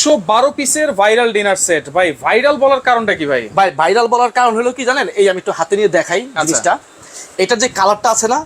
একশো বারো পিসের ভাইরাল ডিনার সেট ভাই ভাইরাল বলার কারণটা কি ভাই? ভাই ভাইরাল বলার কারণ হলো কি জানেন? এই আমি একটু হাতে নিয়ে দেখাই আচ্ছা। জিনিসটা। এটা যে কালারটা আছে না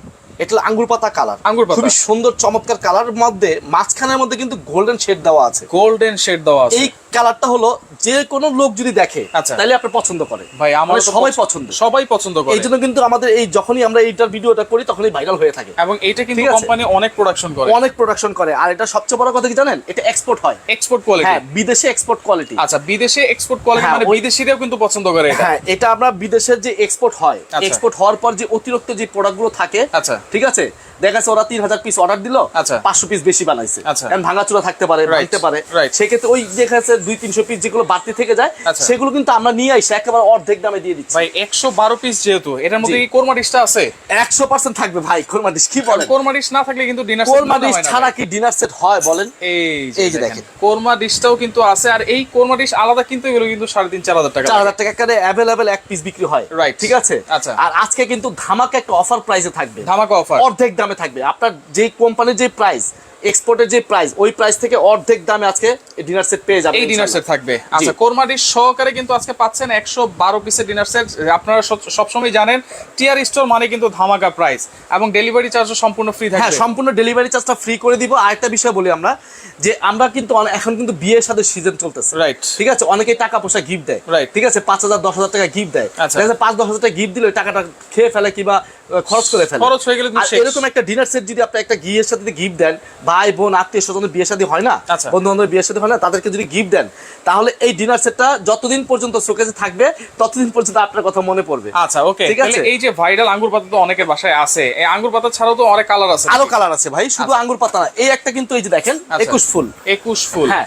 এটা আঙ্গুর পাতা কালার আঙ্গুর পাতা। খুবই সুন্দর চমৎকার কালার মধ্যে মাঝখানের মধ্যে কিন্তু গোল্ডেন শেড দেওয়া আছে। গোল্ডেন শেড দেওয়া আছে। এই কালারটা হলো যে কোনো লোক যদি দেখে আচ্ছা। তাহলে আপনি পছন্দ করে। ভাই আমার মানে সবাই পছন্দ। সবাই পছন্দ করে। এই জন্য কিন্তু আমাদের এই যখনই আমরা এইটার ভিডিওটা করি তখনই ভাইরাল হয়ে থাকে। এবং এটা কিন্তু কোম্পানি অনেক প্রোডাকশন করে। অনেক প্রোডাকশন করে। আর এটা সবচেয়ে বড় কথা কি জানেন? এটা এক্সপোর্ট হয়। এক্সপোর্ট কোয়ালিটি হ্যাঁ বিদেশে এক্সপোর্ট কোয়ালিটি আচ্ছা বিদেশে এক্সপোর্ট কোয়ালিটি হ্যাঁ, মানে বিদেশিরাও কিন্তু পছন্দ করে এটা। হ্যাঁ এটা আমরা বিদেশের যে এক্সপোর্ট হয় আচ্ছা। এক্সপোর্ট হওয়ার পর যে অতিরিক্ত যে প্রোডাক্টগুলো থাকে আচ্ছা। ঠিক আছে দেখা যাচ্ছে ওরা তিন হাজার পিস অর্ডার দিল আচ্চা। পাঁচশো পিস বেশি বানাইছে আচ্ছা। ভাঙাচোরা থাকতে পারে ভাঙতে পারে সেক্ষেত্রে ওই দেখা যাচ্ছে দুই তিনশো পিস যেগুলো বাড়তি থেকে যায় আচ্ছা। সেগুলো কিন্তু আমরা নিয়ে আসি একেবারে অর্ধেক দামে দিয়ে দিচ্ছি ভাই একশো বারো পিস যেহেতু এটার মধ্যে। কি কোরমা ডিশটা আছে একশো পার্সেন্ট থাকবে ভাই কোরমা ডিশ কি বলেন কোরমা ডিশ না থাকলে কিন্তু ডিনার কোরমা ডিশ ছাড়া কি ডিনার সেট হয় বলেন এই যে দেখেন। কোরমা ডিশটাও কিন্তু আছে আর এই কোরমা ডিশ আলাদা কিন্তু এগুলো কিন্তু সাড়ে তিন চার হাজার টাকা চার হাজার টাকা করে অ্যাভেলেবেল এক পিস বিক্রি হয় Right. ঠিক আছে আচ্ছা। আর আজকে কিন্তু ধামাকা একটা অফার প্রাইসে থাকবে ধামাকা অফার অর্ধেক দামে থাকবে। আপনার যে কোম্পানির যে প্রাইস এক্সপোর্টের যে প্রাইস ওই প্রাইস থেকে অর্ধেক দামে আজকে ডিনার সেট পেয়ে যাবেন এই ডিনার সেট থাকবে। আচ্ছা কোরমা ডিশ সহকারে কিন্তু আজকে পাচ্ছেন একশো বারো পিসের ডিনার সেট আপনারা সব- সবসময় জানেন টিয়ার স্টোর মানে কিন্তু ধামাকা প্রাইস এবং ডেলিভারি চার্জও সম্পূর্ণ ফ্রি হ্যাঁ সম্পূর্ণ ডেলিভারি চার্জটা ফ্রি করে দিব। আরেকটা বিষয় বলি আমরা যে আমরা কিন্তু এখন কিন্তু বিয়ের সাথে সিজন চলতেছে। রাইট ঠিক আছে? অনেকেই টাকা পয়সা গিফট দেয়। রাইট ঠিক আছে? পাঁচ হাজার দশ হাজার টাকা গিফট দেয়। আচ্ছা। দেখা যাচ্ছে পাঁচ দশ হাজার টাকা গিফট দিলে টাকাটা খেয়ে ফেলে কিংবা খরচ করে ফেলে। খরচ হয়ে গেলে। এরকম একটা ডিনার সেট যদি আপনি একটা গিয়ের সাথে গিফট দেন ভাই বোন আত্মীয় স্বজনের বিয়ে শাদী হয় না আচ্ছা। বন্ধু বান্ধবের বিয়ে শাদী হয় না তাদেরকে যদি গিফট দেন তাহলে এই ডিনার সেটটা যতদিন পর্যন্ত শোকেজে থাকবে ততদিন পর্যন্ত আপনার কথা মনে পড়বে। আচ্ছা ওকে ঠিক আছে। এই যে ভাইরাল আঙ্গুর পাতা তো অনেকের বাসায় আছে এই আঙ্গুর পাতা ছাড়াও তো অনেক কালার আছে। আরও কালার আছে ভাই শুধু আঙ্গুর পাতা না এই একটা কিন্তু এই যে দেখেন আচ্ছা। একুশ ফুল। একুশ ফুল। হ্যাঁ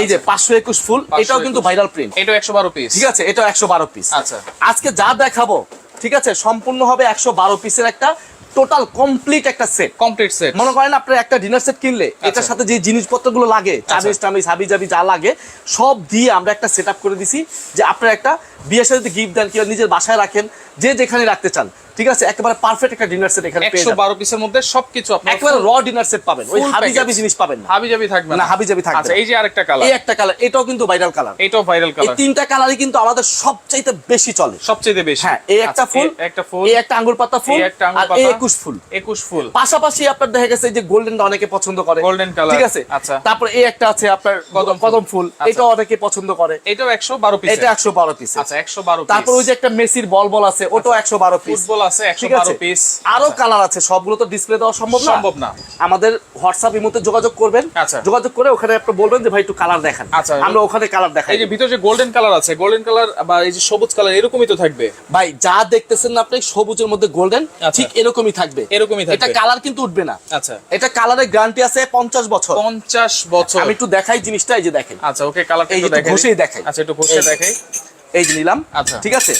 এই যে পাঁচশো একুশ ফুল এটাও কিন্তু ভাইরাল প্রিন্ট এটা একশো বারো পিস ঠিক আছে এটাও একশো বারো পিস আচ্ছা। আজকে যা দেখাবো ঠিক আছে? সম্পূর্ণ হবে একশো বারো পিসের একটা টোটাল কমপ্লিট একটা সেট কমপ্লিট সেট মনে করেন আপনার একটা ডিনার সেট কিনলে এটার আচ্ছা। সাথে যে জিনিসপত্রগুলো লাগে চামিজ টামিজ হাবি জাবি যা লাগে সব দিয়ে আমরা একটা সেট করে দিছি যে আপনার একটা বিয়ের সাথে গিফট দেন কিংবা নিজের বাসায় রাখেন যে যেখানে রাখতে চান। ঠিক আছে একেবারে পারফেক্ট একটা ডিনার সেট এখানে পেয়ে যাবেন বারো পিসের মধ্যে সবকিছু আপনার একেবারে র ডিনার সেট পাবেন ওই full হাবি জাবি জিনিস পাবেন না। হাবি জাবি থাকবে না, হাবিজাবি থাকবে আচ্ছা এই যে আরেকটা কালার এই একটা কালার এটাও কিন্তু ভাইরাল কালার এটাও ভাইরাল কালার এই তিনটা কালারই কিন্তু আমাদের সবচাইতে বেশি চলে। সবচেয়ে বেশি। হ্যাঁ এই একটা আচ্ছা, ফুল একটা ফুল। এই একটা আঙ্গুর পাতা ফুল আর এই একুশ ফুল। একুশ ফুল। পাশাপাশি আপনার দেখা গেছে যে গোল্ডেনটা অনেকে পছন্দ করে। গোল্ডেন কালার ঠিক আছে? আচ্ছা। তারপর এই একটা আছে আপনার কদম। কদম ফুল আচ্ছা। এটা অনেকে পছন্দ করে। এটাও একশো বারো পিস এটা একশো বারো পিস আচ্ছা একশো বারো তারপর ওই যে একটা মেসির বল বল আছে ওটাও একশো বারো পিস ফুটবল আছে একশো ঠিক বারো আছে পিস আরও কালার আছে সবগুলো তো ডিসপ্লে দেওয়া সম্ভব না? সম্ভব না। আমাদের হোয়াটসঅ্যাপ ইমোতে যোগাযোগ করবেন। আচ্ছা। যোগাযোগ করে ওখানে আপনি বলবেন যে ভাই একটু কালার দেখান। আচ্ছা। আমরা ওখানে কালার দেখাই এই যে ভিতরে যে গোল্ডেন কালার আছে গোল্ডেন কালার বা এই যে সবুজ কালার এরকমই তো থাকবে? ভাই যা দেখতেছেন না আপনি সবুজের মধ্যে গোল্ডেন আচ্ছা। ঠিক এরকমই থাকবে। এরকমই থাকবে। এটা কালার কিন্তু উঠবে না। আচ্ছা। এটা কালারের গ্যারান্টি আছে পঞ্চাশ বছর। পঞ্চাশ বছর। আমি একটু দেখাই জিনিসটা এই যে দেখেন। আচ্ছা ওকে কালারটা এই একটু একটু দেখাই। ঘষেই দেখাই। আচ্ছা একটু ঘষে দেখাই। এই যে নিলাম। আচ্ছা। ঠিক আছে?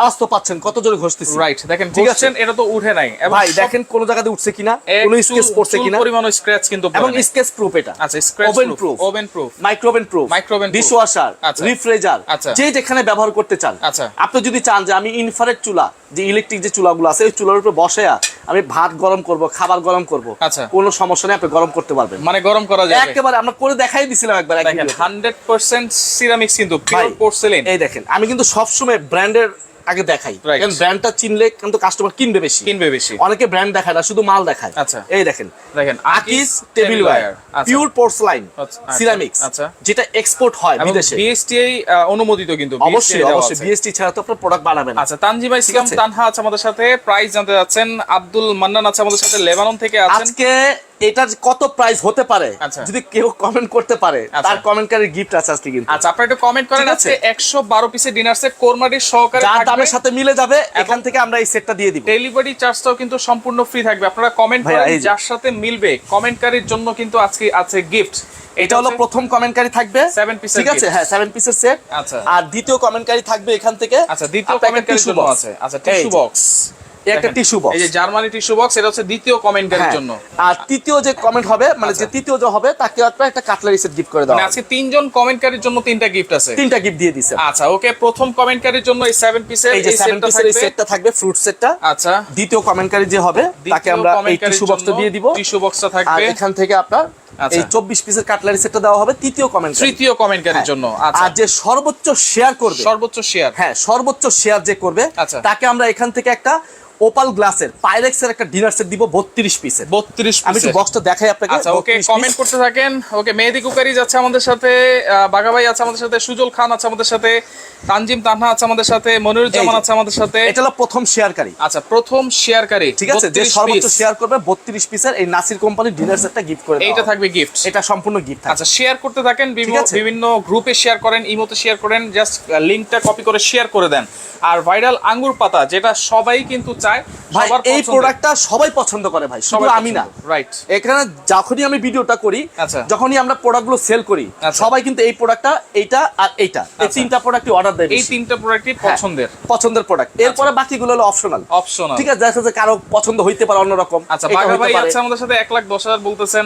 আওয়াজ তো পাচ্ছেন কত জোরে ঘষতেছি। রাইট দেখেন ঠিক আছে। এটা তো উঠে নাই। ভাই দেখেন কোন জায়গাতে উঠছে কিনা কোন স্কেচ পড়ছে কিনা। পরিমাণ স্ক্র্যাচ কিন্তু এবং স্কেচ প্রুফ এটা। আচ্ছা scratch oven proof oven proof micro oven proof dishwasher. যে যেখানে ব্যবহার করতে চান। আচ্ছা। আপনি যদি চান যে আমি ইনফ্রারেড চুলা যে ইলেকট্রিক যে চুলাগুলো আছে ওই চুলার উপরে বসে আমি ভাত গরম করব খাবার গরম করব আচ্ছা। কোনো সমস্যা নেই আপনি গরম করতে পারবেন। মানে গরম করা যাবে। একেবারে আমরা করে দেখাই দিছিলাম একবার এক দেখেন ভিডিওতে। হান্ড্রেড পার্সেন্ট সিরামিক্স কিন্তু পিওর পোর্সেলিন এই দেখেন আমি কিন্তু সবসময় ব্র্যান্ডের আগে দেখাই। কারণ ব্র্যান্ডটা চিনলে কিন্তু কাস্টমার কিনবে বেশি। কিনবে বেশি। অনেকে ব্র্যান্ড দেখায় না শুধু মাল দেখায়। আচ্ছা। এই দেখেন। দেখেন আকিস table wire. Pure porcelain ceramics আচ্ছা। যেটা এক্সপোর্ট হয় বিদেশে। বিএসটিআই অনুমোদিত কিন্তু অবশ্যই অবশ্যই। বিএসটি ছাড়া তো আপনার প্রোডাক্ট বানাবেন আচ্ছা তানজিমা ইসলাম। তানহা আছে আমাদের সাথে। প্রাইস জানতে যাচ্ছেন আব্দুল মান্নান আছে আমাদের সাথে লেবানন থেকে আছেন। আজকে এটার কত প্রাইস হতে পারে? আচ্ছা। যদি কেউ কমেন্ট করতে পারে আচ্ছা। তার কমেন্টকারী গিফট আছে আজকে কিন্তু। আচ্ছা আপনারা একটু কমেন্ট করেন আছে। আজকে একশো বারো পিসের ডিনার সেট কোরমাটির সহকারে যার দামের সাথে মিলে যাবে এখান থেকে আমরা এই সেটটা দিয়ে দিব। ডেলিভারি চার্জটাও কিন্তু সম্পূর্ণ ফ্রি থাকবে। আপনারা কমেন্ট করেন যার সাথে মিলবে। কমেন্টকারীর জন্য কিন্তু আজকে আছে গিফট এটা হলো প্রথম কমেন্টকারী থাকবে। Seven piece এর ঠিক আছে। হ্যাঁ সেভেন পিসের সেট আচ্ছা। আর দ্বিতীয় কমেন্টকারী থাকবে এখান থেকে। আচ্ছা দ্বিতীয় কমেন্টকারীর জন্য আছে। আচ্ছা টিস্যু বক্স একটা টিস্যু বক্স এই যে জার্মানি টিস্যু বক্স এটা হচ্ছে দ্বিতীয় কমেন্টকারীর জন্য। আর তৃতীয় যে কমেন্ট হবে মানে যে আচ্ছা। তৃতীয় যে হবে তাকে একটা একটা কাটলারি সেট গিফট করে দেওয়া মানে আজকে তিনজন কমেন্টকারীর জন্য তিনটা গিফট আছে। তিনটা গিফট দিয়ে দিছে। আচ্ছা ওকে প্রথম কমেন্টকারীর জন্য এই সেভেন পিসের এই যে এই সেভেন সেটটা পিসের এই থাকবে। সেটটা থাকবে ফ্রুট সেটটা আচ্ছা। দ্বিতীয় কমেন্টকারী যে হবে তাকে আমরা এই টিস্যু বক্সটা দিয়ে দিব। টিস্যু বক্সটা আর এখান থেকে আপনার আচ্ছা। এই চব্বিশ পিসের কাটলারি সেটটা দেওয়া হবে তৃতীয় কমেন্ট তৃতীয় কমেন্টকারীর জন্য আচ্ছা। আর যে সর্বোচ্চ শেয়ার করবে সর্বোচ্চ শেয়ার হ্যাঁ সর্বোচ্চ শেয়ার যে করবে আচ্ছা। তাকে আমরা এখান থেকে একটা ওপাল গ্লাসের পাইরেক্সের একটা ডিনার সেট দিব বত্রিশ পিসের বত্রিশ আমি একটু বক্সটা দেখাই আপনাকে আচ্ছা ওকে কমেন্ট করতে থাকেন। ওকে মেহেদি কুকারি যাচ্ছে আমাদের সাথে আহ, বাঘাভাই আছে আমাদের সাথে সুজল খান আছে আমাদের সাথে তানজিম তানহা আছে আমাদের সাথে মনিরুজ্জামান এই যে। আছে আমাদের সাথে। এটা হলো প্রথম শেয়ারকারী। আচ্ছা প্রথম শেয়ারকারী ঠিক আছে যে সর্বোচ্চ শেয়ার করবে বত্রিশ পিসের এই নাসির কোম্পানির ডিনার সেটটা গিফট করে দেওয়া এইটা থাকবে গিফট এটা সম্পূর্ণ গিফট আচ্ছা শেয়ার করতে থাকেন বিভিন্ন গ্রুপে শেয়ার করেন ইমোতে শেয়ার করেন জাস্ট লিংকটা কপি করে শেয়ার করে দেন। আর ভাইরাল আঙ্গুর পাতা যেটা সবাই কিন্তু চায় ভাই এই প্রোডাক্টটা সবাই পছন্দ করে ভাই শুধু আমি না। রাইট এখানে যখনই আমি ভিডিওটা করি আচ্ছা। যখনই আমরা প্রোডাক্টগুলো সেল করি আচ্ছা। সবাই কিন্তু এই প্রোডাক্টটা এইটা আর এইটা এই আচ্ছা। তিনটা প্রোডাক্টই অর্ডার দেয় এই তিনটা প্রোডাক্টই হ্যাঁ, পছন্দের। পছন্দের প্রোডাক্ট এরপরে বাকিগুলো হলো অপশনাল অপশনাল ঠিক আছে দেখা যাচ্ছে কারও পছন্দ হইতে পারে অন্যরকম আচ্ছা বাঘা ভাই পারে। আছে আমাদের সাথে এক লাখ দশ হাজার বলতেছেন।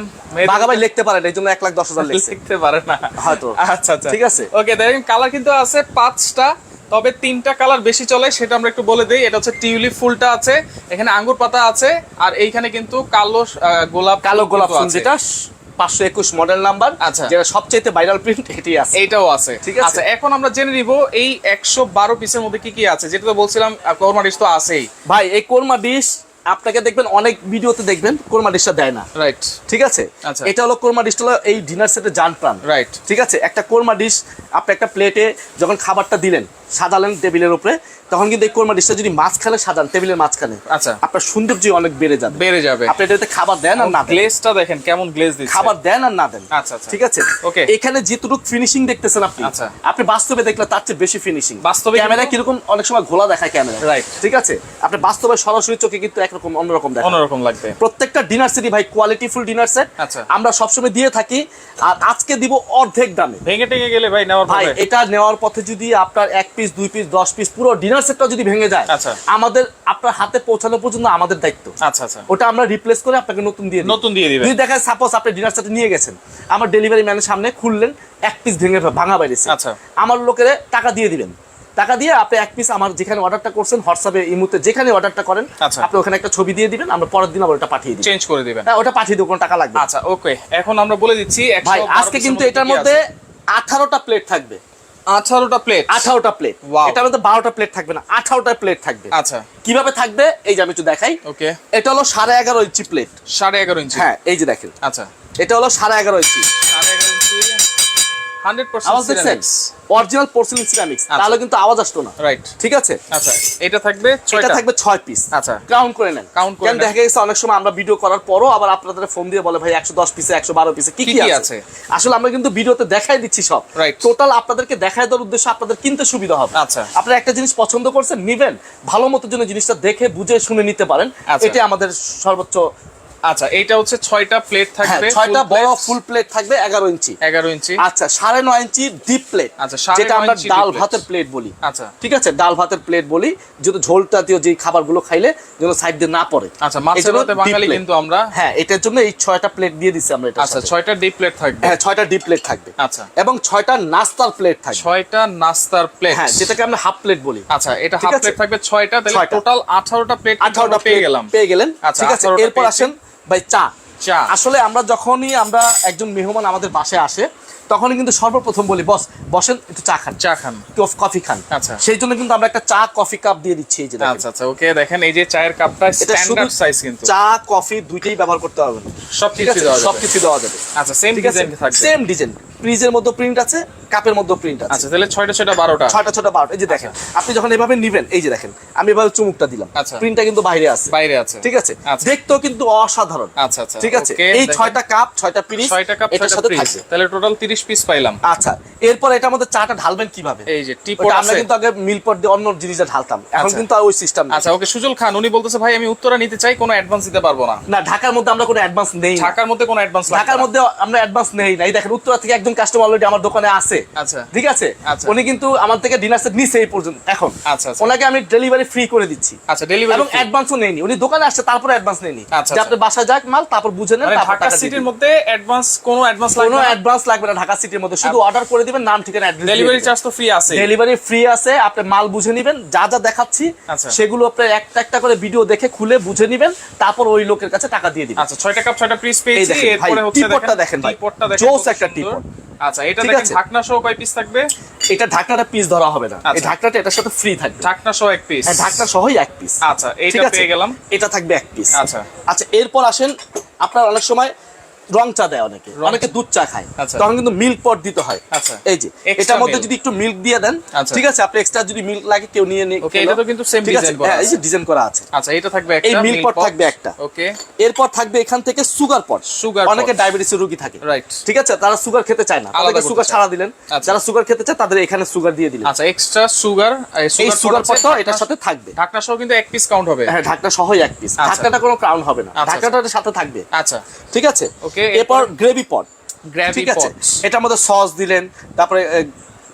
বাঘা ভাই লিখতে পারেন এই জন্য এক লাখ দশ হাজার লিখতে পারে না। হয়তো। আচ্ছা আচ্ছা। ঠিক আছে। ওকে দেখেন কালার কিন্তু আছে পাঁচটা। তবে তিনটা কালার বেশি চলে সেটা আমরা একটু বলে দিই। এটা হচ্ছে টিউলিপ ফুলটা আছে এখানে আঙ্গুর পাতা আছে আর এইখানে কিন্তু কালো গোলাপ কালো গোলাপ ফুল যেটা পাঁচশো একুশ মডেল নাম্বার আচ্ছা। যেটা সবচেয়ে ভাইরাল প্রিন্ট এটি আছে। এটাও আছে। ঠিক আছে। আচ্ছা এখন আমরা জেনে নিব এই একশো বারো পিসের মধ্যে কি কি আছে যেটা তো বলছিলাম কোরমা ডিশ তো আছেই। ভাই এই কোরমা ডিশ আপনাকে দেখবেন অনেক ভিডিওতে দেখবেন কোরমা ডিশটা দেয় না। রাইট ঠিক আছে? আচ্ছা। এটা হলো কোরমা ডিশটা হলো এই ডিনার সেটে জান প্রাণ। রাইট ঠিক আছে? একটা কোরমা ডিশ আপনি একটা প্লেটে যখন খাবারটা দিলেন সাজালেন টেবিলের উপরে তখন কিন্তু এই কোরমা ডিশটা যদি মাঝখানে সাজান টেবিলের মাঝখানে আচ্ছা। আপনার সৌন্দর্য অনেক বেড়ে যাবে। বেড়ে যাবে। আপনি এটাতে খাবার দেন আর না গ্লেজটা দেখেন কেমন গ্লেজ দিচ্ছে। খাবার দেন আর না দেন। আচ্ছা, আচ্ছা। ঠিক আছে? Okay. এখানে যেটুকু ফিনিশিং দেখতেছেন আপনি আচ্ছা। আপনি বাস্তবে দেখলে তার চেয়ে বেশি ফিনিশিং বাস্তবে ক্যামেরা কীরকম অনেক সময় ঘোলা দেখায় ক্যামেরা রাইট ঠিক আছে? আপনি বাস্তবে সরাসরি চোখে কিন্তু অন্যরকম দেখেন অন্যরকম লাগবে। প্রত্যেকটা ডিনার সেটই ভাই কোয়ালিটি ফুল ডিনার সেট আচ্ছা। আমরা সবসময় দিয়ে থাকি আর আজকে দিব অর্ধেক দামে। ভেঙে টেঙে গেলে ভাই নেওয়ার ভাই এটা নেওয়ার পথে যদি আপনার এক পিস দুই পিস দশ পিস পুরো ডিনার সেটটা যদি ভেঙে যায় আচ্ছা। আমাদের আপনার হাতে পৌঁছানো পর্যন্ত আমাদের দায়িত্ব। আচ্ছা আচ্ছা। ওটা আমরা রিপ্লেস করে আপনাকে নতুন দিয়ে নতুন দিয়ে দিবেন। যদি দেখা সাপোজ আপনি ডিনার সেটে নিয়ে গেছেন আমার ডেলিভারি ম্যানের সামনে খুললেন এক পিস ভেঙে ভাঙা বাইরেছে আচ্ছা। আমার লোকের টাকা দিয়ে দিবেন। টাকা দিয়ে আপনি এক পিস আমার যেখানে অর্ডারটা করছেন হোয়াটসঅ্যাপে ইমুতে যেখানে অর্ডারটা করেন আচ্ছা। আপনি ওখানে একটা ছবি দিয়ে দিবেন আমরা পরের দিন আবার ওটা পাঠিয়ে দিই চেঞ্জ করে দিবেন। হ্যাঁ ওটা পাঠিয়ে দেবো কোনো টাকা লাগবে আচ্ছা ওকে এখন আমরা বলে দিচ্ছি ভাই আজকে কিন্তু এটার মধ্যে আঠারোটা প্লেট থাকবে। আঠারোটা প্লেট আঠারোটা প্লেট. এটার মধ্যে বারোটা প্লেট থাকবে না আঠারোটা প্লেট থাকবে। আচ্ছা। কীভাবে থাকবে? এই যে আমি একটু দেখাই। ওকে এটা হলো সাড়ে এগারো ইঞ্চি প্লেট সাড়ে এগারো ইঞ্চি। হ্যাঁ এই যে দেখেন। আচ্ছা। এটা হলো সাড়ে এগারো ইঞ্চি। সাড়ে এগারো ইঞ্চি হান্ড্রেড আওয়াজ দেখছেন পার্সেন্ট অরিজিনাল পোর্সেলিন সিরামিক্স আচ্ছা। তাহলে কিন্তু আওয়াজ আসতো না রাইট ঠিক আছে আচ্ছা এটা থাকবে এটা থাকবে ছয় পিস আচ্ছা। কাউন্ট করে নেন Count করে কেন দেখা গেছে অনেক সময় আমরা ভিডিও করার পরও আবার আপনাদের ফোন দিয়ে বলে ভাই একশো দশ পিসে একশো বারো পিসে কি কি আছে? আসলে আমরা কিন্তু ভিডিওতে দেখাই দিচ্ছি সব Right. টোটাল আপনাদেরকে দেখাই দেওয়ার উদ্দেশ্য আপনাদের কিনতে সুবিধা হবে আচ্ছা। আপনারা একটা জিনিস পছন্দ করছেন নিবেন ভালো মতো জন্য জিনিসটা দেখে বুঝে শুনে নিতে পারেন। এটা আমাদের সর্বোচ্চ আচ্ছা এইটা হচ্ছে ছয়টা প্লেট হ্যাঁ থাকবে ছয়টা বড় ফুল প্লেট থাকবে এগারো ইঞ্চি। এগারো ইঞ্চি। আচ্ছা সাড়ে নয় ইঞ্চি ডিপ প্লেট আচ্ছা, যেটা আমরা ডাল ভাতের প্লেট বলি। আচ্ছা। ঠিক আছে? ডাল ভাতের প্লেট বলি যদি ঝোল জাতীয় যে খাবারগুলো খাইলে যেন সাইড দিয়ে না পড়ে। আচ্ছা মাছের ভাতে বাঙালি কিন্তু আমরা হ্যাঁ এটার জন্য এই ছয়টা প্লেট দিয়ে দিচ্ছি আমরা এটা আচ্ছা ছয়টা ডিপ প্লেট থাকবে। হ্যাঁ ছয়টা ডিপ প্লেট থাকবে। আচ্ছা। এবং ছয়টা নাস্তার প্লেট থাকবে। ছয়টা নাস্তার প্লেট হ্যাঁ যেটাকে আমরা হাফ প্লেট বলি। আচ্ছা এটা হাফ প্লেট থাকবে ছয়টা তাহলে টোটাল আঠারোটা প্লেট আঠারোটা পেয়ে গেলাম। পেয়ে গেলেন। আচ্ছা, ঠিক আছে? এরপর আসেন ভাই চা চা। আসলে আমরা যখনই আমরা একজন মেহমান আমাদের বাসে আসে তখনই কিন্তু সর্বপ্রথম বলি বস বসেন একটু চা খান। চা খান। কফি খান। আচ্ছা। সেই জন্য কিন্তু আমরা একটা চা কফি কাপ দিয়ে দিচ্ছি এই যে দেখেন। আচ্ছা আচ্ছা ওকে দেখেন এই যে চায়ের কাপটা স্ট্যান্ডার্ড সাইজ কিন্তু। চা কফি দুইটাই ব্যবহার করতে হবে। না সব কিছু দেওয়া যাবে। সবকিছু দেওয়া যাবে। আচ্ছা সেম ডিজাইন থাকবে। সেম ডিজাইন ফ্রিজের মধ্যে প্রিন্ট আছে কাপের মধ্যে প্রিন্ট আছে। আচ্ছা তাহলে ছয়টা ছয়টা বারোটা। ছয়টা ছয়টা বারোটা। এই যে দেখেন আপনি যখন এভাবে নিবেন এই যে দেখেন আমি এভাবে চুমুকটা দিলাম। আচ্ছা। প্রিন্টটা কিন্তু বাইরে আছে। বাইরে আছে। ঠিক আছে? আচ্ছা। দেখতেও কিন্তু অসাধারণ। আচ্ছা আচ্ছা ঠিক আছে? এই ছয়টা কাপ ছয়টা পিস ছয়টা কাপ ছয়টা সাথে থাকবে। তাহলে টোটাল 30 পিস পাইলাম। আচ্ছা এরপর এটার মধ্যে চাটা ঢালবেন কীভাবে? এই যে টি ওটা আমরা কিন্তু আগে মিল পট দিয়ে অন্য জিনিসটা ঢালতাম। এখন আচ্ছা। কিন্তু ওই সিস্টেম আচ্ছা ওকে সুজল খান উনি বলতেছে ভাই আমি উত্তরা নিতে চাই কোনো অ্যাডভান্স দিতে পারব না। না ঢাকার মধ্যে আমরা কোনো অ্যাডভান্স নেই। ঢাকার মধ্যে কোনো অ্যাডভান্স ঢাকার মধ্যে আমরা অ্যাডভান্স নেই না। এই দেখেন উত্তরা থেকে একজন কাস্টমার অলরেডি আমার দোকানে আছে। আচ্ছা। ঠিক আছে? আচ্ছা। উনি কিন্তু আমার থেকে ডিনার সেট নিছে এই পর্যন্ত। এখন আচ্ছা, আচ্ছা। ওনাকে আমি ডেলিভারি ফ্রি করে দিচ্ছি। আচ্ছা ডেলিভারি এবং অ্যাডভান্সও নেইনি উনি দোকানে আসছে তারপর অ্যাডভান্স নেইনি আচ্ছা। আপনি বাসায় যাক মাল তারপর বুঝে নেন মানে তারপর টাকা সিটির মধ্যে অ্যাডভান্স কোনো অ্যাডভান্স লাগবে না? অ্যাডভান্স লাগবে না ঢাকা সিটির মধ্যে। শুধু অর্ডার করে দিবেন নাম ঠিকানা ডেলিভারি চার্জ তো ফ্রি আছে। ডেলিভারি ফ্রি আছে আপনি মাল বুঝে নেবেন যা যা দেখাচ্ছি আচ্ছা। সেগুলো আপনি একটা একটা করে ভিডিও দেখে খুলে বুঝে নেবেন তারপর ওই লোকের কাছে টাকা দিয়ে দিবেন। আচ্ছা ছয়টা কাপ ছয়টা পিস পেয়েছি এরপরে হচ্ছে টিপটটা দেখেন ভাই। টিপটটা দেখেন জোস একটা। টিপট। আচ্ছা এটা দেখেন ঢাকনা সহ কয় পিস থাকবে? এটা ঢাকনাটা পিস ধরা হবে না। এই আচ্ছা। ঢাকনাটা এটার সাথে ফ্রি থাকবে। ঢাকনা সহ এক পিস হ্যাঁ ঢাকনা সহই এক পিস আচ্ছা এইটা পেয়ে গেলাম। এটা থাকবে এক পিস আচ্ছা। আচ্ছা এরপর আসেন আপনার অনেক সময় রং চা দেয় অনেকে। অনেকে দুধ চা খায়। আচ্ছা। তখন কিন্তু মিল্ক পট দিতে হয়। আচ্ছা। এই যে এটার মধ্যে যদি একটু মিল্ক দিয়ে দেন আচ্ছা। ঠিক আছে আপনি এক্সট্রা যদি মিল্ক লাগে কেউ নিয়ে Okay, এটা তো কিন্তু আছে? design করা হ্যাঁ, এই যে আছে। ডিজাইন করা আছে। আচ্ছা এটা থাকবে একটা এই মিল্ক পট থাকবে একটা। ওকে এরপর থাকবে এখান থেকে সুগার পট। Sugar অনেকে ডায়াবেটিসের রোগী থাকে। Right. ঠিক আছে তারা সুগার খেতে চায় না। তাদেরকে সুগার। ছাড়া দিলেন। যারা সুগার খেতে চায় তাদের এখানে সুগার দিয়ে দিলেন। আচ্ছা এক্সট্রা সুগার এই সুগার পটটাও এটার সাথে থাকবে। ঢাকনা সহ কিন্তু এক পিস কাউন্ট হবে। হ্যাঁ ঢাকনা সহই এক পিস। ঢাকনাটা কোনো ক্রাউন হবে না। ঢাকনাটার সাথে থাকবে। আচ্ছা। ঠিক আছে? Okay, এরপর গ্রেভি পট গ্রেভি ঠিক আছে? পট এটার মধ্যে সস দিলেন তারপরে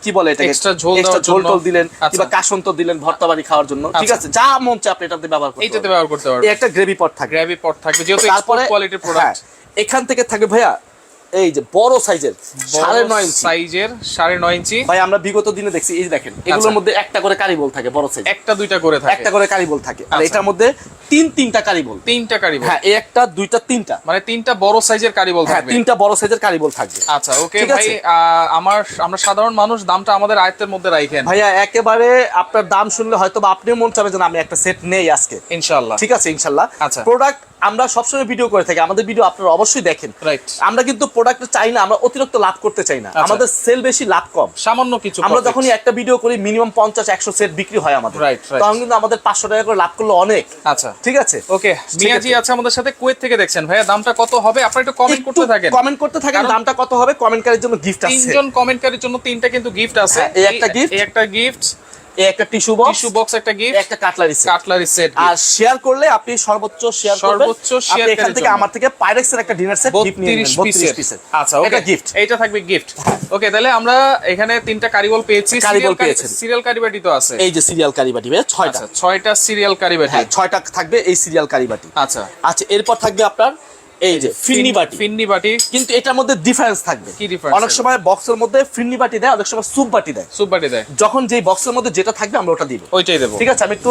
কি বলে এটা এক্সট্রা ঝোল এক্সট্রা ঝোল টোল দিলেন কিবা কিংবা কাসন্ত দিলেন ভর্তা বাড়ি খাওয়ার জন্য। ঠিক আচ্ছা। আছে? যা মন চায় আপনি এটাতে ব্যবহার করতে এইটাতে ব্যবহার করতে পারবেন। একটা গ্রেভি পট থাকবে। গ্রেভি পট থাকবে যেহেতু এক্সপোর্ট কোয়ালিটির প্রোডাক্ট এখান থেকে থাকে ভাইয়া এই যে বড় সাইজের সাড়ে নয় সাইজের সাড়ে নয় ইঞ্চি। ভাই আমরা বিগত দিনে দেখছি এই দেখেন এগুলোর আচ্ছা। মধ্যে একটা করে কারিবল থাকে বড় সাইজ একটা দুইটা করে থাকে। একটা করে থাকে। আর আচ্ছা। এটার মধ্যে তিন তিনটা তিনটা হ্যাঁ এই একটা দুইটা তিনটা। মানে তিনটা বড় সাইজের কারিবল হ্যাঁ থাকবে। তিনটা বড় সাইজের কারিবল থাকবে। আচ্ছা ওকে ভাই আহ, আমার আমরা সাধারণ মানুষ দামটা আমাদের আয়ত্তের মধ্যে রাখেন ভাইয়া একেবারে আপনার দাম শুনলে হয়তো আপনিও মন চাবে যে আমি একটা সেট নেই আজকে। ইনশাআল্লাহ। ঠিক আছে ইনশাল্লাহ আচ্ছা। প্রোডাক্ট আমরা সবসময় ভিডিও করে থাকি আমাদের ভিডিও আপনারা অবশ্যই দেখেন। আমরা কিন্তু প্রোডাক্ট চাই না আমরা অতিরিক্ত লাভ করতে চাই না। আচ্ছা। আমাদের সেল বেশি লাভ কম। সামান্য কিছু আমরা যখনই একটা ভিডিও করি মিনিমাম পঞ্চাশ একশো সেট বিক্রি হয় আমাদের. তখন কিন্তু আমাদের পাঁচশো টাকা করে লাভ করলে অনেক। আচ্ছা। ঠিক আছে? ওকে মিয়াজি আছে আমাদের সাথে কুয়েত থেকে দেখছেন। ভাইয়া দামটা কত হবে? আপনারা একটু কমেন্ট করতে থাকেন। কমেন্ট করতে থাকেন দামটা কত হবে? কমেন্টকারীর জন্য গিফট আছে। তিনজন কমেন্টকারীর জন্য তিনটা কিন্তু গিফট আছে। হ্যাঁ, এই একটা গিফট এই একটা গিফট একটা টিস্যু বক্স টিস্যু বক্স একটা গিফট একটা কাটলারি সেট কাটলারি সেট আর শেয়ার করলে আপনি সর্বোচ্চ শেয়ার করবেন। সর্বোচ্চ আপনি এখান থেকে আমার থেকে পাইরেক্সের একটা ডিনার সেট গিফট নিয়ে নেবেন 32 32 পিসের আচ্ছা ওকে এটা গিফট থাকবে গিফট ওকে তাহলে আমরা এখানে তিনটা কারিবল পেয়েছি। কারিবল পেয়েছেন। সিরিয়াল কারিবাটি তো আছে। এই যে সিরিয়াল কারিবাটি ছয়টা। আচ্ছা ছয়টা সিরিয়াল কারিবাটি। হ্যাঁ ছয়টা থাকবে এই সিরিয়াল কারিবাটি। আচ্ছা। আচ্ছা এরপর থাকবে আপনার এই যে ফিন্নি বাটি। ফিন্নি বাটি। কিন্তু এটার মধ্যে ডিফারেন্স থাকবে। কি ডিফারেন্স অনেক সময় বক্সের মধ্যে ফিন্নি বাটি দেয় অনেক সময় সুপ বাটি দেয়। সুপ বাটি দেয়। যখন যেই বক্সের মধ্যে যেটা থাকবে আমরা ওটা দিব। ওইটাই দেব। ঠিক আছে আমি একটু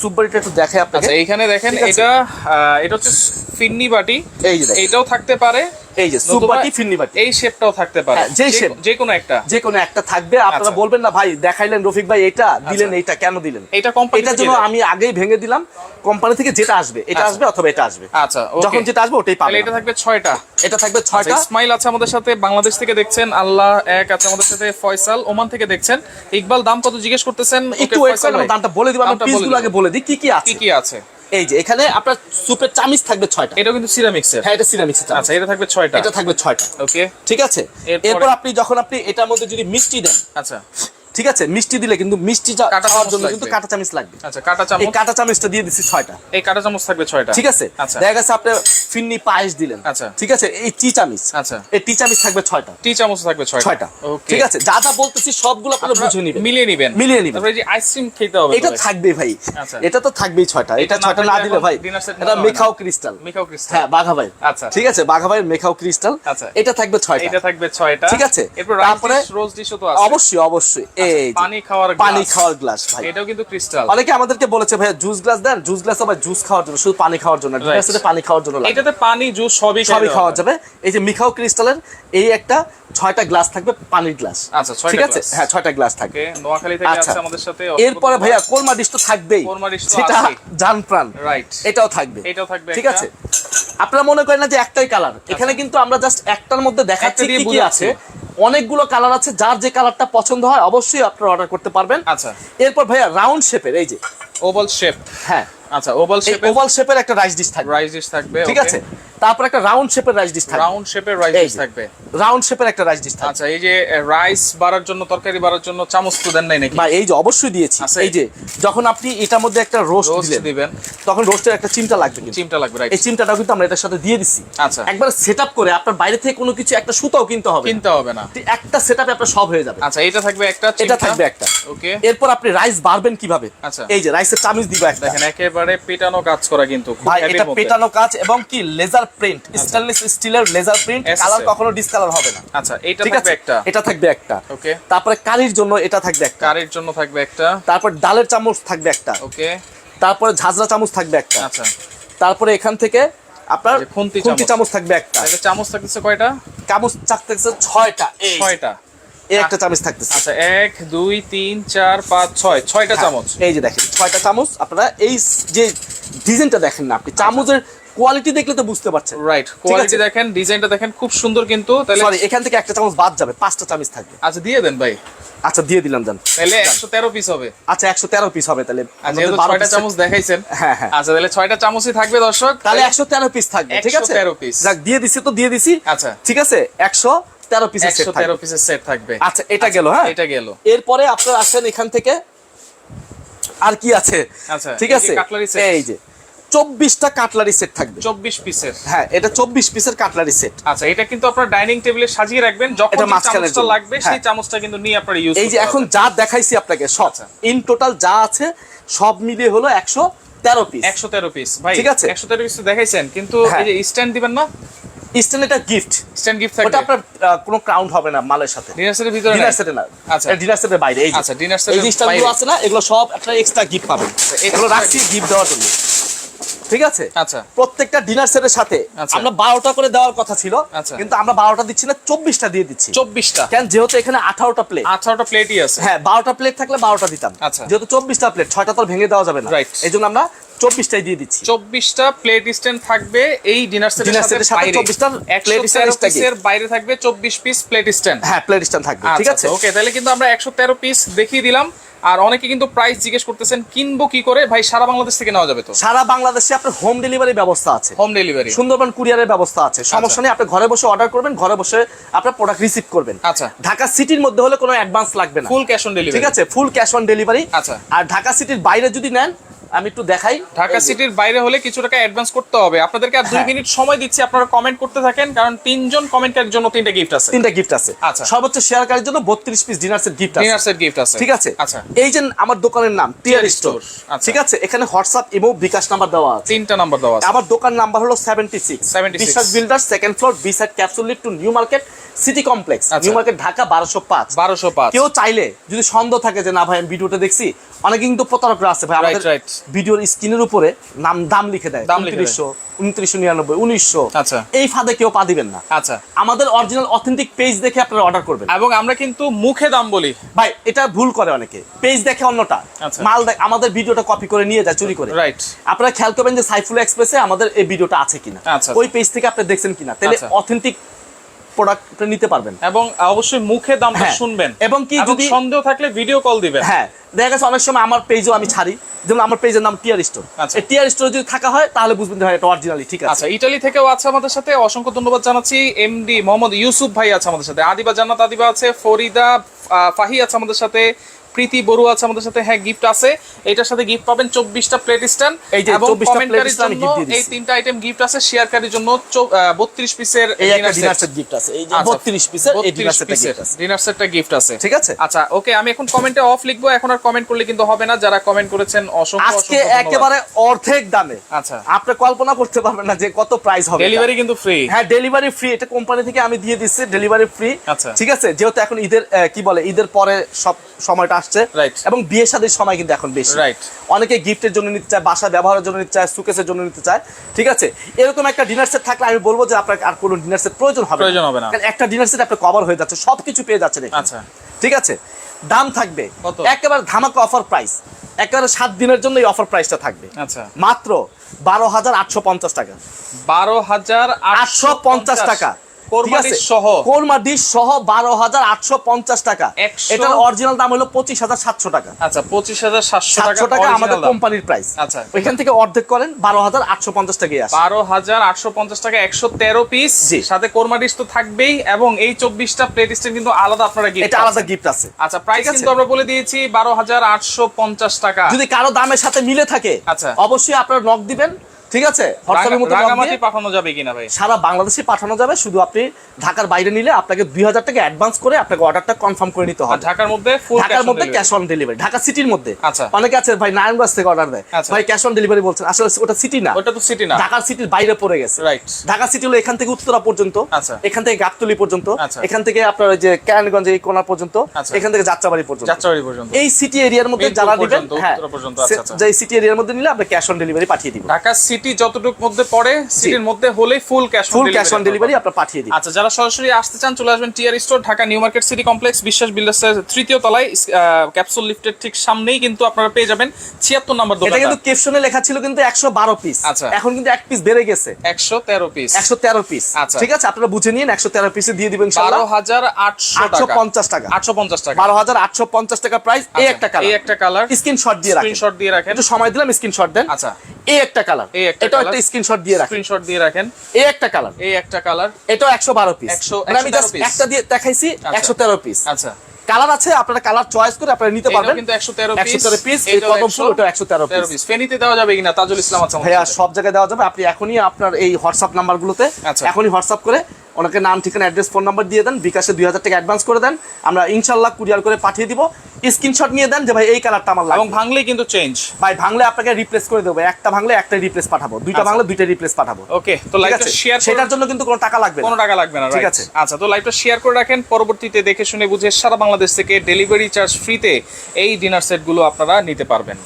সুপ বাটিটা একটু দেখাই আপনাকে। আচ্ছা এইখানে দেখেন এটা আহ, এটা হচ্ছে ফিন্নি বাটি। এই যে এটাও থাকতে পারে এই যে ফিন্নি বাটি এই শেপটাও থাকতে পারে। হ্যাঁ, যে- shape। যে কোনো একটা। যে কোনো একটা থাকবে। আপনারা আচ্ছা। বলবেন না ভাই দেখাইলেন রফিক ভাই এটা দিলেন এইটা কেন দিলেন? এটা কোম্পানি এটার জন্য আমি আগেই ভেঙে দিলাম। কোম্পানি থেকে যেটা আসবে এটা আচ্ছা। আসবে অথবা এটা আসবে। আচ্ছা যখন যেটা আসবে ওটাই পাবেন এটা থাকবে ছয়টা। এটা থাকবে ছয়টা। আচ্ছা, ইসমাইল আছে আমাদের সাথে বাংলাদেশ থেকে দেখছেন। আল্লাহ এক আছে আমাদের সাথে ফয়সাল ওমান থেকে দেখছেন। ইকবাল দাম কত জিজ্ঞেস করতেছেন? একটু দামটা বলে দিব আমি বলে পিসগুলো আগে বলে দিই কি কি আছে? কি কি আছে? এই যে এখানে আপনার সুপের চামিচ থাকবে ছয়টা। এটা কিন্তু সিরামিক্সের হ্যাঁ এটা সিরামিক্স আচ্ছা এটা থাকবে ছয়টা। এটা থাকবে ছয়টা। ওকে ঠিক আছে? এরপর? আপনি যখন আপনি এটার মধ্যে যদি মিষ্টি দেন আচ্ছা। ঠিক আছে? মিষ্টি দিলে কিন্তু মিষ্টি কাঁটা খাওয়ার জন্য কিন্তু কাঁটা চামিচ লাগবে। আচ্ছা কাটা এই চামচ কাঁটা চামিচটা দিয়ে দিচ্ছি ছয়টা। এই কাটা চামচ থাকবে ছয়টা। ঠিক আছে? আচ্ছা। দেখা গেছে আপনি ফিন্নি পায়েস দিলেন। আচ্ছা। ঠিক আছে? এই টি চামিচ আচ্ছা। এই টি চামিচ থাকবে ছয়টা। টি চামচ থাকবে ছয়টা। ঠিক আছে? যা যা বলতেছি সবগুলো আপনারা বুঝে নিবেন। মিলিয়ে নিবেন। মিলিয়ে নিবেন। তারপরে এই যে আইসক্রিম খেতে হবে এটা থাকবে ভাই। আচ্ছা। এটা তো থাকবেই ছয়টা। এটা ছয়টা না দিলে ভাই এটা। মেখাও ক্রিস্টাল। মিকাও ক্রিস্টাল। হ্যাঁ বাঘা ভাই। আচ্ছা। ঠিক আছে? বাঘা ভাইয়ের মেখাও ক্রিস্টাল। আচ্ছা। এটা থাকবে ছয়টা। এটা থাকবে ছয়টা। ঠিক আছে। এরপর তারপরে রোজ ডিশও তো আছে। অবশ্যই অবশ্যই। এই পানি খাওয়ার পানি খাওয়ার গ্লাস ভাই। এটাও কিন্তু ক্রিস্টাল। অনেকে আমাদেরকে বলেছে ভাই জুস গ্লাস দেন। জুস গ্লাস আবার জুস খাওয়ার জন্য শুধু পানি খাওয়ার জন্য. সাথে পানি খাওয়ার জন্য লাগে। এটাতে পানি জুস সবই সবই খাওয়া যাবে। এই যে মিখাও ক্রিস্টালের এই একটা ছয়টা গ্লাস থাকবে পানির গ্লাস। আচ্ছা, ঠিক আছে? হ্যাঁ ছয়টা গ্লাস থাকবে নোয়াখালী থেকে আচ্ছা। আছে আমাদের সাথে এরপরে ভাইয়া কোরমা ডিশ তো থাকবেই। কোরমা ডিশ সেটা জান প্রাণ। রাইট এটাও থাকবে। এটাও থাকবে ঠিক আছে? আপনারা মনে করেন না যে একটাই কালার। এখানে কিন্তু আমরা জাস্ট একটার মধ্যে দেখাচ্ছি কি কি আছে। অনেকগুলো কালার আছে যার যে কালারটা পছন্দ হয় অবশ্যই আপনারা অর্ডার করতে পারবেন। আচ্ছা। এরপর ভাইয়া রাউন্ড শেপের এই যে। ওভাল শেপ হ্যাঁ। আচ্ছা ওভাল শেপের ওভাল শেপের একটা রাইস ডিশ থাকবে রাইস ডিশ থাকবে ঠিক আছে? তারপর একটা রাউন্ড শেপের রাইস ডিশ থাকবে। রাউন্ড শেপের রাইস যে। থাকবে। রাউন্ড শেপের একটা রাইস ডিশ থাকবে। আচ্ছা এই যে রাইস বাড়ার জন্য তরকারি বাড়ার জন্য চামচ তো দেন নাই নাকি? বা এই যে অবশ্যই দিয়েছি। এই যে যখন আপনি এটার মধ্যে একটা রোস্ট দিবেন তখন রোস্টের একটা চিমটা লাগবে কিন্তু। চিমটা লাগবে রাইট এই কিন্তু আমরা এটার সাথে দিয়ে দিচ্ছি আচ্ছা। একবার সেট করে আপনার বাইরে থেকে কোনো কিছু একটা সুতাও কিনতে হবে। কিনতে হবে না। একটা সেট আপনার সব হয়ে যাবে। আচ্ছা এটা থাকবে একটা এটা থাকবে একটা। ওকে। এরপর আপনি রাইস বাড়বেন কীভাবে? আচ্ছা। এই যে রাইসের চামিচ দিব একটা। দেখেন একেবারে পেটানো কাজ করা কিন্তু ভাই এটা পেটানো কাজ এবং কি লেজার প্রিন্ট স্টেনলেস স্টিলের লেজার প্রিন্ট কালার কখনো ডিসকালার হবে না। আচ্ছা এটা থাকবে একটা। এটা থাকবে একটা। ওকে তারপরে কারির জন্য এটা থাকবে একটা। কারির জন্য থাকবে একটা। তারপর ডালের চামচ থাকবে একটা। ওকে তারপরে ঝাজরা চামচ থাকবে একটা। আচ্ছা। তারপরে এখান থেকে আপনার খুন্তি চামচ। থাকবে একটা। তাহলে চামচ থাকতেছে কয়টা? চামচ থাকতেছে ছয়টা এই ছয়টা। এই একটা চামচ থাকতেছে। আচ্ছা এক দুই তিন চার পাঁচ ছয়। ছয়টা হ্যাঁ, চামচ। এই যে দেখেন ছয়টা চামচ। আপনারা এই যে ডিজাইনটা দেখেন না আপনি চামচের কোয়ালিটি দেখলে তো বুঝতে পারছেন। রাইট কোয়ালিটি দেখেন ডিজাইনটা দেখেন খুব সুন্দর কিন্তু তাহলে সরি এখান থেকে একটা চামচ বাদ যাবে পাঁচটা চামচ থাকবে। আচ্ছা দিয়ে দেন ভাই। আচ্ছা দিয়ে দিলাম জান তাহলে একশো তেরো পিস হবে। আচ্ছা একশো তেরো পিস হবে তাহলে। আমাদের যেহেতু 12 ছয়টা চামচ দেখাইছেন। হ্যাঁ, হ্যাঁ। আচ্ছা তাহলে ছয়টা চামচই থাকবে দর্শক। তাহলে একশো তেরো পিস থাকবে ঠিক আছে? 113 piece। যাক দিয়ে দিছি তো দিয়ে দিছি। আচ্ছা। ঠিক আছে? একশো তেরো পিস একশো তেরো পিসের সেট থাকবে। আচ্ছা এটা গেল হ্যাঁ? এটা গেল। এরপরে আপনারা আসেন এখান থেকে। আর কি আছে? আচ্ছা, ঠিক আছে? কাটলারি এই যে চব্বিশটা কাটলারি সেট থাকবে। চব্বিশ পিসের হ্যাঁ এটা চব্বিশ পিসের কাটলারি সেট আচ্ছা এটা কিন্তু আপনার ডাইনিং টেবিলে সাজিয়ে রাখবেন। যখন চামচটা লাগবে সেই হ্যাঁ। চামচটা কিন্তু নিয়ে আপনারা ইউজ এই যে এখন যা দেখাইছি আপনাকে সব। আচ্ছা। ইন টোটাল যা আছে সব মিলিয়ে হলো একশো তেরো পিস একশো তেরো পিস ভাই ঠিক আছে। একশো তেরো পিস দেখাইছেন কিন্তু হ্যাঁ। এই যে স্ট্যান্ড দিবেন না? স্টেন এটা গিফট স্ট্যান্ড গিফট ওটা আপনার কোনো ক্রাউন্ড হবে না মালের সাথে। ডিনার সেটের ভিতরে ডিনার সেটে না। আচ্ছা। ডিনার সেটের বাইরে এই আচ্ছা, ডিনার সেটের এই জিনিসটা আছে না এগুলো সব একটা এক্সট্রা গিফট পাবেন। এগুলো রাখছি। গিফট দেওয়ার জন্য। ঠিক আছে? আচ্ছা। প্রত্যেকটা ডিনার সেটের সাথে আচ্ছা। আমরা বারোটা করে দেওয়ার কথা ছিল আচ্ছা। কিন্তু আমরা বারোটা দিচ্ছি না চব্বিশটা দিয়ে দিচ্ছি। চব্বিশটা? কেন? যেহেতু এখানে আঠারোটা প্লেট আঠারোটা প্লেটই আছে। হ্যাঁ বারোটা প্লেট থাকলে বারোটা দিতাম। আচ্ছা। যেহেতু চব্বিশটা প্লেট ছয়টা তো ভেঙে দেওয়া যাবে না. এই জন্য আমরা চব্বিশটাই দিয়ে দিচ্ছি। চব্বিশটা প্লেট স্ট্যান্ড থাকবে এই ডিনার সেটের সাথে set এর সাথে বাইরে। 24 টা একশো plate stand তেরো extra পিসের বাইরে থাকবে চব্বিশ পিস প্লেট স্ট্যান্ড হ্যাঁ প্লেট স্ট্যান্ড থাকবে ঠিক আছে? ওকে তাহলে কিন্তু আমরা একশো তেরো পিস দেখিয়ে দিলাম। আর অনেকে কিন্তু প্রাইস জিজ্ঞেস করতেছেন কিনবো কি করে? ভাই সারা বাংলাদেশ থেকে নেওয়া যাবে তো? সারা বাংলাদেশে আপনার হোম ডেলিভারি ব্যবস্থা আছে। হোম ডেলিভারি সুন্দরবন কুরিয়ারের ব্যবস্থা আছে। সমস্যা নেই আপনি ঘরে বসে অর্ডার করবেন ঘরে বসে আপনার প্রোডাক্ট রিসিভ করবেন। আচ্ছা। ঢাকা সিটির মধ্যে হলে কোনো অ্যাডভান্স লাগবে না। ফুল ক্যাশ অন ডেলিভারি ঠিক আছে? ফুল ক্যাশ অন ডেলিভারি আচ্ছা। আর ঢাকা সিটির বাইরে যদি নেন আমি একটু দেখাই। ঢাকা সিটির বাইরে হলে কিছু টাকা অ্যাডভান্স করতে হবে। আপনাদেরকে আর দুই হ্যাঁ। মিনিট সময় দিচ্ছি আপনারা কমেন্ট করতে থাকেন কারণ তিনজন কমেন্টের জন্য তিনটা গিফট আছে। তিনটা গিফট আছে। আচ্ছা। সর্বোচ্চ শেয়ারকারীর জন্য বত্রিশ piece dinner set gift dinner set gift আছে। ঠিক আছে? আচ্ছা। এই যে আমার দোকানের নাম টিয়ার স্টোর আচ্ছা। ঠিক আছে? এখানে হোয়াটসঅ্যাপ এবং বিকাশ নাম্বার দেওয়া আছে। তিনটা নাম্বার দেওয়া আছে। আমার দোকান নাম্বার হলো seventy six 76 Biswas builder second floor B side capsule lift to New Market City Complex. New Market Dhaka বারোশো পাঁচ বারোশো পাঁচ কেউ চাইলে যদি সন্দেহ থাকে যে না ভাই আমি ভিডিওটা দেখছি অনেকে কিন্তু প্রতারকরা আছে ভাই। আমাদের right. ভিডিওর স্ক্রিনের উপরে নাম দাম লিখে দেয়। দাম উনত্রিশশো উনত্রিশশো নিরানব্বই উনিশশো। আচ্ছা। এই ফাঁদে কেউ পা দিবেন না। আচ্ছা। আমাদের অরিজিনাল অথেন্টিক পেজ দেখে আপনারা অর্ডার করবেন। এবং আমরা কিন্তু মুখে দাম বলি। ভাই এটা ভুল করে অনেকে। পেজ দেখে অন্যটা। আচ্ছা। মাল দেখ আমাদের ভিডিওটা কপি করে নিয়ে যায় চুরি করে। রাইট আপনারা খেয়াল করবেন যে সাইফুল এক্সপ্রেসে আমাদের এই ভিডিওটা আছে কিনা। আচ্ছা। ওই পেজ থেকে আপনি দেখছেন কিনা। তাহলে আচ্ছা। অথেন্টিক প্রোডাক্ট নিতে পারবেন। এবং অবশ্যই মুখে দামটা হ্যাঁ। শুনবেন। এবং কি যদি- সন্দেহ থাকলে ভিডিও কল দিবেন। হ্যাঁ দেখা গেছে অনেক সময় আমার পেজও আমি ছাড়ি। যেমন আমার পেজের নাম টিয়ার স্টোর আচ্ছা। টিয়ার স্টোর যদি থাকা হয় তাহলে বুঝবেন হয় ভাই এটা অরিজিনালি ঠিক আছে? আচ্ছা ইটালি থেকেও আছে আমাদের সাথে। অসংখ্য ধন্যবাদ জানাচ্ছি। এমডি মোহাম্মদ ইউসুফ ভাই আছে আমাদের সাথে। আদিবা জান্নাত আদিবা আছে। ফরিদা ফাহি আছে আমাদের সাথে। প্রীতি বড়ু আছে আমাদের সাথে। হ্যাঁ গিফট আছে। এটার সাথে গিফট পাবেন চব্বিশটা প্লেট স্ট্যান্ড এই যে এবং 24টা plate কমেন্টারির জন্য এই তিনটা আইটেম গিফট আছে শেয়ারকারীর জন্য বত্রিশ পিসের এই একটা ডিনার সেট গিফট আছে। এই যে আচ্ছা, 32 পিসের এই ডিনার সেটটা গিফট আছে। ডিনার সেটটা গিফট আছে। ঠিক আছে? আচ্ছা ওকে আমি এখন কমেন্টে অফ লিখব। এখন আর কমেন্ট করলে কিন্তু হবে না। যারা কমেন্ট করেছেন অসংখ্য আজকে। একেবারে অর্ধেক দামে। আচ্ছা। আপনি কল্পনা করতে পারবেন না যে কত প্রাইস হবে ডেলিভারি কিন্তু ফ্রি হ্যাঁ ডেলিভারি ফ্রি এটা কোম্পানি থেকে আমি দিয়ে দিচ্ছি। ডেলিভারি ফ্রি আচ্ছা। ঠিক আছে? যেহেতু এখন ঈদের কি বলে ঈদের পরে সব সময়টা আসছে। এবং বিয়ে শাদীর সময় কিন্তু এখন বেশি. অনেকে গিফটের জন্য নিতে চায় বাসা ব্যবহারের জন্য নিতে চায় সুকেসের জন্য নিতে চায়। ঠিক আছে? এরকম একটা ডিনার সেট থাকলে আমি বলব যে আপনার আর কোনো ডিনার সেট প্রয়োজন হবে প্রয়োজন হবে না। একটা ডিনার সেট আপনার কভার হয়ে যাচ্ছে সবকিছু পেয়ে যাচ্ছে। আচ্ছা। ঠিক আছে? দাম থাকবে কত? একেবারে ধামাকা অফার প্রাইস একেবারে সাত দিনের জন্য এই অফার প্রাইসটা থাকবে। আচ্ছা। মাত্র বারো হাজার আটশো পঞ্চাশ টাকা। বারো হাজার আটশো পঞ্চাশ টাকা। কোরমা ঠিক ডিশ সহ? বারো হাজার আটশো পঞ্চাশ টাকা। এটার অরিজিনাল দাম হলো পঁচিশ হাজার সাতশো টাকা। আচ্ছা পঁচিশ হাজার সাতশো টাকা আমাদের কোম্পানির প্রাইস আচ্ছা। থেকে অর্ধেক করেন বারো হাজার আটশো পঞ্চাশ আসে। বারো হাজার আটশো পঞ্চাশ টাকা একশো তেরো পিস। সাথে কোরমা ডিশ তো থাকবেই এবং এই চব্বিশটা প্লেট স্ট্যান্ড কিন্তু আলাদা আপনারা গিফট এটা আলাদা গিফট আছে। আচ্ছা প্রাইস কিন্তু আমরা বলে দিয়েছি বারো হাজার আটশো পঞ্চাশ টাকা। যদি কারও দামের সাথে মিলে থাকে আচ্ছা। অবশ্যই আপনারা নক দিবেন। ঠিক আছে? হোয়াটসঅ্যাপের knock রাঙামাটি পাঠানো যাবে কিনা ভাই? সারা বাংলাদেশে পাঠানো যাবে শুধু আপনি ঢাকার বাইরে নিলে আপনাকে দুই হাজার টাকা অ্যাডভান্স করে আপনাকে অর্ডারটা কনফার্ম করে নিতে হবে। ঢাকার মধ্যে ফুল ঢাকার মধ্যে ক্যাশ অন ডেলিভারি ঢাকা সিটির মধ্যে। আচ্ছা। অনেকে আছে ভাই নারায়ণগঞ্জ থেকে অর্ডার দেয়। আচ্ছা। ভাই ক্যাশ অন ডেলিভারি বলছেন। আসলে ওটা সিটি না। ওটা তো সিটি না। ঢাকার সিটির বাইরে পড়ে গেছে। রাইট ঢাকা সিটি হলো এখান থেকে উত্তরা পর্যন্ত আচ্ছা। এখান থেকে গাবতলি পর্যন্ত আচ্ছা। এখান থেকে আপনার ওই যে কেরানীগঞ্জ এই কোনা পর্যন্ত আচ্ছা। এখান থেকে যাত্রাবাড়ি পর্যন্ত। যাত্রাবাড়ি পর্যন্ত। এই সিটি এরিয়ার মধ্যে যারা দিবেন হ্যাঁ উত্তরা পর্যন্ত। যে সিটি এরিয়ার মধ্যে নিলে আপনি ক্যাশ অন ডেলিভারি পাঠিয়ে দিব। ঢাকা সিটি যতটুকু মধ্যে পড়ে সিটির মধ্যে হলে full cash full cash on delivery আমরা পাঠিয়ে দিই আচ্ছা যারা সরাসরি আসতে চান চলে আসবেন TR store Dhaka New Market City Complex Biswas বিল্ডার্সের তৃতীয় তলায় ক্যাপসুল লিফটের ঠিক সামনেই কিন্তু আপনারা পেয়ে যাবেন ছিয়াত্তর নম্বর দোকান এটা কিন্তু ক্যাপশনে লেখা ছিল কিন্তু একশো বারো পিস আচ্ছা। এখন কিন্তু এক পিস বেড়ে গেছে। একশো তেরো পিস একশো তেরো পিস আচ্ছা। ঠিক আছে আপনারা বুঝে নিন একশো তেরো পিসে দিয়ে দিবেন বারো হাজার আটশো আটশো টাকা পঞ্চাশ টাকা। আটশো পঞ্চাশ টাকা। বারো হাজার আটশো পঞ্চাশ টাকা প্রাইস এই একটা কালার এই একটা কালার স্ক্রিনশট দিয়ে রাখেন। স্ক্রিনশট দিয়ে রাখেন। একটু সময় দিলাম স্ক্রিনশট দেন। আচ্ছা। এই একটা কালার এই একটা একটা স্ক্রিনশট দিয়ে রাখেন। স্ক্রিনশট দিয়ে রাখেন। এই একটা কালার এই একটা কালার এটা একশো বারো পিস 100 মানে আমি জাস্ট একটা দিয়ে দেখাইছি আচ্ছা। একশো তেরো পিস আচ্ছা। কালার আছে আপনারা কালার চয়েস করে আপনারা নিতে পারবেন। কিন্তু একশো তেরো একশো তেরো পিস এই কদম ফুল ওটা একশো তেরো তেরো পিস পিস ফেনিতে দেওয়া যাবে কিনা? তাজুল ইসলাম আছে ভাইয়া সব জায়গায় দেওয়া যাবে। আপনি এখনই আপনার এই হোয়াটসঅ্যাপ নাম্বারগুলোতে আচ্ছা। এখনই হোয়াটসঅ্যাপ করে ওনাকে নাম ঠিকানা অ্যাড্রেস ফোন নাম্বার দিয়ে দেন বিকাশে দুই হাজার টাকা অ্যাডভান্স করে দেন। আমরা ইনশাল্লাহ কুরিয়ার করে পাঠিয়ে দিব। স্ক্রিনশট নিয়ে দেন যে ভাই এই কালারটা আমার এবং ভাঙলেই কিন্তু চেঞ্জ ভাই ভাঙলে আপনাকে রিপ্লেস করে দেবো। একটা ভাঙলে একটা রিপ্লেস পাঠাবো। দুইটা আচ্ছা। ভাঙলে দুইটা রিপ্লেস পাঠাবো। ওকে তো লাইভটা শেয়ার সেটার জন্য কিন্তু কোনো টাকা লাগবে কোনো টাকা লাগবে না ঠিক আছে। আচ্ছা তো লাইভটা শেয়ার করে রাখেন। পরবর্তীতে দেখে শুনে বুঝে সারা বাংলাদেশ থেকে ডেলিভারি চার্জ ফ্রিতে এই ডিনার সেটগুলো আপনারা নিতে পারবেন।